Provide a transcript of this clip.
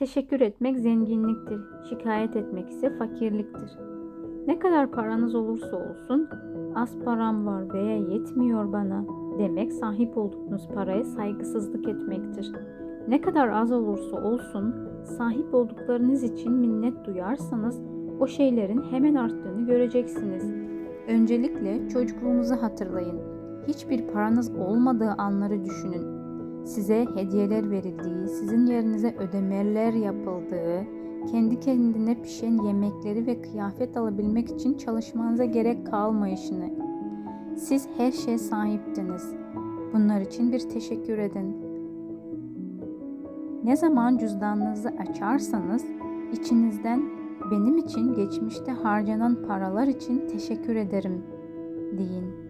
Teşekkür etmek zenginliktir, şikayet etmek ise fakirliktir. Ne kadar paranız olursa olsun, az param var veya yetmiyor bana demek sahip olduğunuz paraya saygısızlık etmektir. Ne kadar az olursa olsun, sahip olduklarınız için minnet duyarsanız o şeylerin hemen arttığını göreceksiniz. Öncelikle çocukluğunuzu hatırlayın. Hiçbir paranız olmadığı anları düşünün. Size hediyeler verildiği, sizin yerinize ödemeler yapıldığı, kendi kendine pişen yemekleri ve kıyafet alabilmek için çalışmanıza gerek kalmayışını. Siz her şeye sahiptiniz. Bunlar için bir teşekkür edin. Ne zaman cüzdanınızı açarsanız içinizden benim için geçmişte harcanan paralar için teşekkür ederim deyin.